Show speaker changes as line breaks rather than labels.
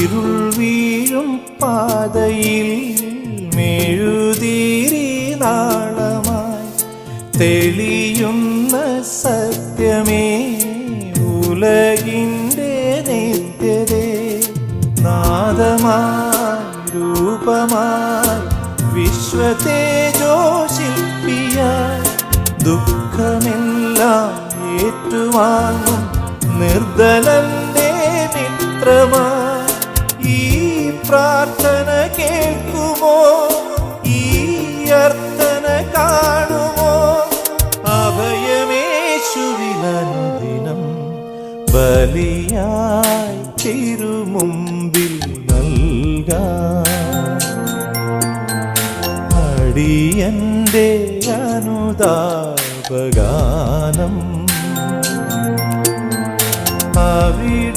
ഇരുൾ വീഴും പാതയിൽ മെഴുതിരി നാളമായി തെളിയുന്ന സത്യമേ ഉലകിന്റെ നിത്യതേ നാദമായി രൂപമായി വിശ്വതേജോശില്പിയായി ദുഃഖമെല്ലാം ഏറ്റുവാങ്ങും നിർദ്ദലന്റെ മിത്രമാ ഈ പ്രാർത്ഥന കേൾക്കുമോ? ഈ അർത്ഥന കാണുമോ? അഭയമേശുവിലനുദിനം ബലിയായി തിരുമുമ്പിൽ നൽകാം. അടിയന്റെ അനുതാപഗാനം അവിയ